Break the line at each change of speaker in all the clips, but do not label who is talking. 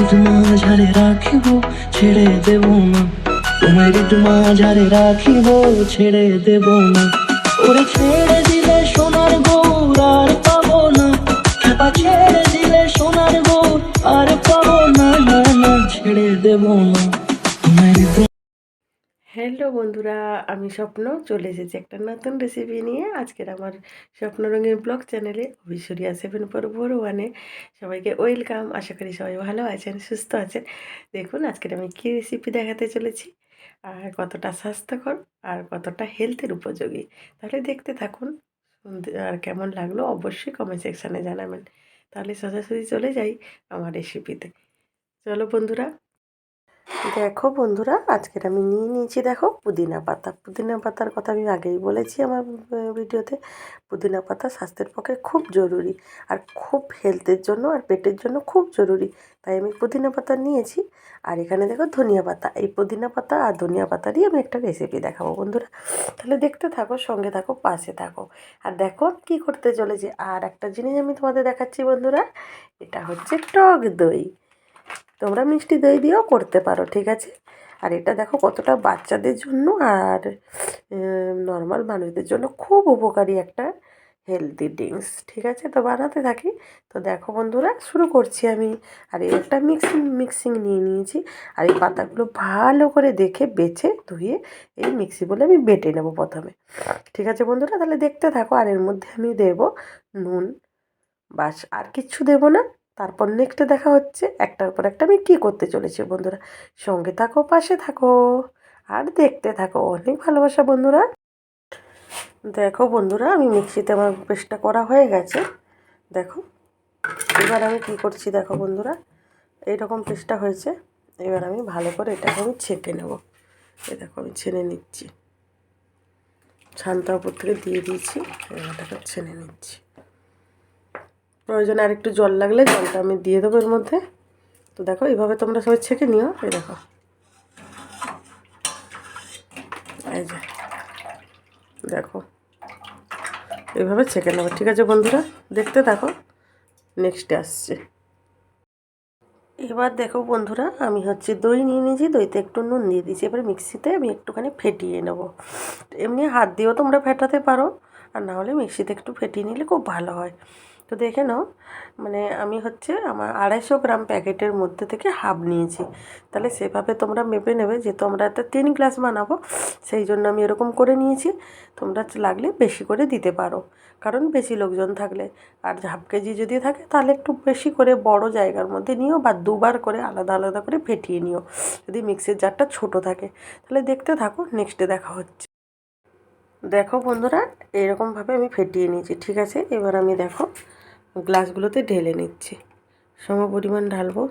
হৃদ মাঝারে রাখিব, ছেড়ে দেব না। তোমার হৃদ মাঝারে রাখিব, ছেড়ে দেব না। ওরে ছেড়ে দিলে সোনার গৌর আর পাবো না। ছেড়ে দিলে সোনার গৌর আর পাবো না না না, ছেড়ে দেব না।
হ্যালো বন্ধুরা, আমি স্বপ্ন চলে এসেছি একটা নতুন রেসিপি নিয়ে। আজকের আমার স্বপ্ন রঙের ব্লগ চ্যানেলে অভিশ্বরিয়া সেভেন ফোর ফোর ওয়ানে সবাইকে ওয়েলকাম আশা করি সবাই ভালো আছেন, সুস্থ আছেন। দেখুন, আজকের আমি কী রেসিপি দেখাতে চলেছি। আর কতটা স্বাস্থ্যকর আর কতটা হেলথের উপযোগী। তাহলে দেখতে থাকুন আর কেমন লাগল অবশ্যই কমেন্ট সেকশানে জানাবেন। তাহলে সোজাসুজি চলে যাই আমার রেসিপিতে চলো বন্ধুরা দেখো বন্ধুরা, আজকের আমি নিয়ে নিয়েছি দেখো পুদিনা পাতা। পুদিনা পাতার কথা আমি আগেই বলেছি আমার ভিডিওতে। পুদিনা পাতা স্বাস্থ্যের পক্ষে খুব জরুরি আর খুব হেলথের জন্য আর পেটের জন্য খুব জরুরি। তাই আমি পুদিনা পাতা নিয়েছি আর এখানে দেখো ধনিয়া পাতা। এই পুদিনা পাতা আর ধনিয়া পাতা দিয়ে আমি একটা রেসিপি দেখাবো বন্ধুরা। তাহলে দেখতে থাকো, সঙ্গে থাকো, পাশে থাকো। আর দেখো কি করতে চলেছে। আর একটা জিনিস আমি তোমাদের দেখাচ্ছি বন্ধুরা, এটা হচ্ছে টক দই। তোমরা মিষ্টি দই দিয়েও করতে পারো, ঠিক আছে? আর এটা দেখো কতটা বাচ্চাদের জন্য আর নর্মাল মানুষদের জন্য খুব উপকারী একটা হেলদি ড্রিঙ্কস ঠিক আছে? তো বানাতে থাকি। তো দেখো বন্ধুরা, শুরু করছি আমি। আর এই একটা মিক্সিং মিক্সিং নিয়ে নিয়েছি। আর এই পাতাগুলো ভালো করে দেখে বেছে ধুয়ে এই মিক্সি বলে আমি বেটে নেব প্রথমে। ঠিক আছে বন্ধুরা? তাহলে দেখতে থাকো। আর এর মধ্যে আমি দেব নুন বাস। আর কিচ্ছু দেবো না। তারপর নেক্সটে দেখা হচ্ছে, একটার পর একটা আমি কী করতে চলেছি বন্ধুরা? সঙ্গে থাকো, পাশে থাকো। আর দেখতে থাকো, অনেক ভালোবাসা বন্ধুরা। দেখো বন্ধুরা, আমি মিক্সিতে আমার পেস্টটা করা হয়ে গেছে। দেখো, এবার আমি কী করছি দেখো বন্ধুরা? এইরকম পেস্টটা হয়েছে, এবার আমি ভালো করে এটাকে আমি ছেঁকে নেব। এই দেখো, আমি ছেনে নিচ্ছি। ছানটা উপর থেকে দিয়ে দিয়েছি, এবার এটাকে ছেনে নিচ্ছি। প্রয়োজনে আর একটু জল লাগলে জলটা আমি দিয়ে দেবো এর মধ্যে। তো দেখো, এইভাবে তোমরা সবাই ছেঁকে নিও। এই দেখো। এই যে, দেখো। এইভাবে ছেঁকে নেব। ঠিক আছে বন্ধুরা, দেখতে থাকো। নেক্সটে আসছে। এবার দেখো বন্ধুরা, আমি হচ্ছে দই নিয়ে নিয়েছি। দইতে একটু নুন দিয়ে দিয়েছি। এবার মিক্সিতে আমি একটুখানি ফেটিয়ে নেব। এমনি হাত দিয়েও তোমরা ফেটাতে পারো। আর না হলে মিক্সিতে একটু ফেটিয়ে নিলে খুব ভালো হয়। তো দেখে নাও মানে আমি হচ্ছে আমার আড়াইশো গ্রাম প্যাকেটের মধ্যে থেকে হাফ নিয়েছি। তাহলে সেভাবে তোমরা মেপে নেবে যেহেতু আমরা একটা তিন গ্লাস বানাবো, সেই জন্য আমি এরকম করে নিয়েছি। তোমরা লাগলে বেশি করে দিতে পারো, কারণ বেশি লোকজন থাকলে। আর হাফ কেজি যদি থাকে, তাহলে একটু বেশি করে বড় জায়গার মধ্যে নিও বা দুবার করে আলাদা আলাদা করে ফেটিয়ে নিও, যদি মিক্সির জারটা ছোট থাকে। তাহলে দেখতে থাকো নেক্সটে দেখা হচ্ছে। দেখো বন্ধুরা, এরকমভাবে আমি ফেটিয়ে নিয়েছি, ঠিক আছে? এবার আমি দেখো গ্লাসগুলোতে ঢেলে নিচ্ছি। সম পরিমাণ ঢালবো।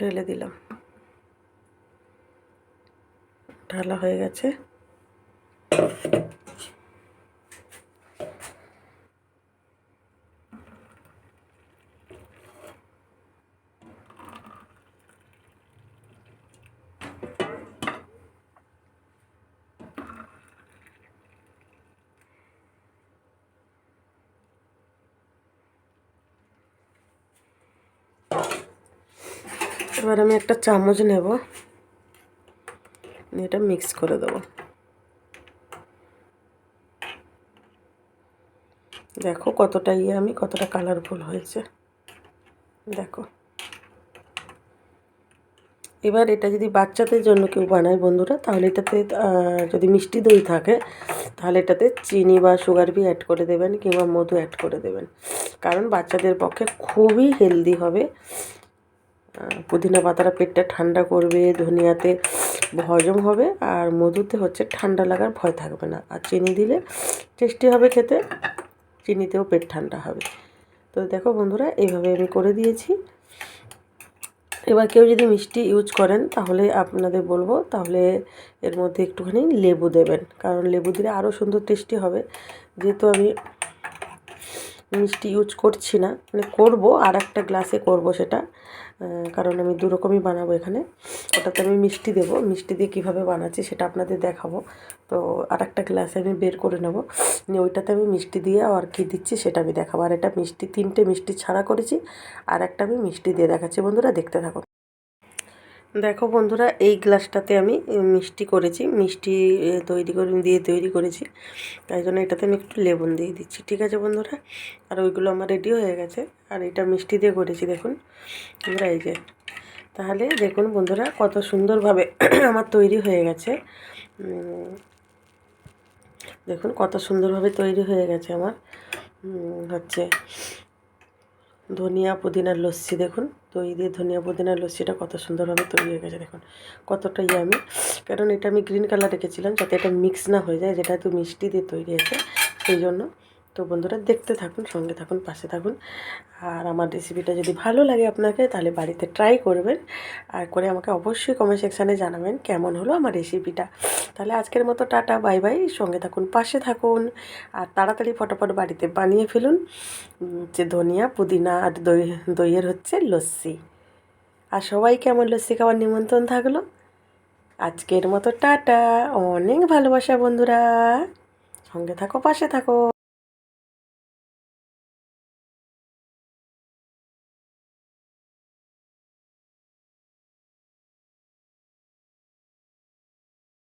ঢেলে দিলাম। ঢালা হয়ে গেছে। এবার আমি একটা চামচ নেব। এটা মিক্স করে দেবো। দেখো কতটা ইয়ে আমি, কতটা কালারফুল হয়েছে। দেখো। এবার এটা যদি বাচ্চাদের জন্য কেউ বানায় বন্ধুরা, তাহলে এটাতে যদি মিষ্টি দই থাকে, তাহলে এটাতে চিনি বা সুগার বি অ্যাড করে দেবেন কিংবা মধু অ্যাড করে দেবেন। কারণ বাচ্চাদের পক্ষে খুবই হেলদি হবে। পুদিনা পাতাটা পেটটা ঠান্ডা করবে, ধনিয়াতে হজম হবে আর মধুতে হচ্ছে ঠান্ডা লাগার ভয় থাকবে না। আর চিনি দিলে টেস্টি হবে খেতে, চিনিতেও পেট ঠান্ডা হবে। তো দেখো বন্ধুরা, এইভাবে আমি করে দিয়েছি। এবার কেউ যদি মিষ্টি ইউজ করেন, তাহলে আপনাদের বলব, তাহলে এর মধ্যে একটুখানি লেবু দেবেন। কারণ লেবু দিলে আরও সুন্দর টেস্টি হবে। যেহেতু আমি মিষ্টি ইউজ করছি না। মানে করব আর একটা গ্লাসে করব সেটা। কারণ আমি দু রকমই বানাবো এখানে। ওটাতে আমি মিষ্টি দেব। মিষ্টি দিয়ে কীভাবে বানাচ্ছি সেটা আপনাদের দেখাবো। তো আর একটা গ্লাসে আমি বের করে নেব। নিয়ে ওইটাতে আমি মিষ্টি দিয়ে আর কি দিচ্ছি সেটা আমি দেখাবো। আর এটা মিষ্টি, তিনটে মিষ্টি ছাড়া করেছি। আর একটা আমি মিষ্টি দিয়ে দেখাচ্ছি। বন্ধুরা, দেখতে থাকো দেখো বন্ধুরা, এই গ্লাসটাতে আমি মিষ্টি করেছি। মিষ্টি তৈরি করে, দিয়ে তৈরি করেছি। তাই জন্য এটাতে আমি একটু লেবুন দিয়ে দিচ্ছি। ঠিক আছে বন্ধুরা? আর ওইগুলো আমার রেডি হয়ে গেছে। আর এটা মিষ্টি দিয়ে করেছি, দেখুন। বন্ধুরা, এই যে। তাহলে দেখুন বন্ধুরা, কত সুন্দরভাবে আমার তৈরি হয়ে গেছে। দেখুন কত সুন্দরভাবে তৈরি হয়ে গেছে আমার। হচ্ছে। ধনিয়া পুদিনার লস্যি দেখুন। দই দিয়ে ধনিয়া পুদিনার লস্যিটা কত সুন্দরভাবে তৈরি হয়ে গেছে দেখুন। কতটা ইয়ামি কারণ এটা আমি গ্রিন কালার রেখেছিলাম যাতে এটা মিক্স না হয়ে যায়, যেটা একটু মিষ্টি দিয়ে তৈরি হয়েছে, সেই জন্য তো বন্ধুরা দেখতে থাকুন, সঙ্গে থাকুন, পাশে থাকুন। আর আমার রেসিপিটা যদি ভালো লাগে আপনাকে, তাহলে বাড়িতে ট্রাই করবেন। আর করে আমাকে অবশ্যই কমেন্ট সেকশানে জানাবেন কেমন হলো আমার রেসিপিটা তাহলে আজকের মতো টাটা বাই বাই সঙ্গে থাকুন, পাশে থাকুন। আর তাড়াতাড়ি ফটোফট বাড়িতে বানিয়ে ফেলুন যে ধনিয়া, পুদিনা আর দই, দইয়ের হচ্ছে লস্যি। আর সবাইকে আমার লস্যি খাওয়ার নিমন্ত্রণ থাকল? আজকের মতো টাটা। অনেক ভালোবাসা বন্ধুরা। সঙ্গে থাকো, পাশে থাকো।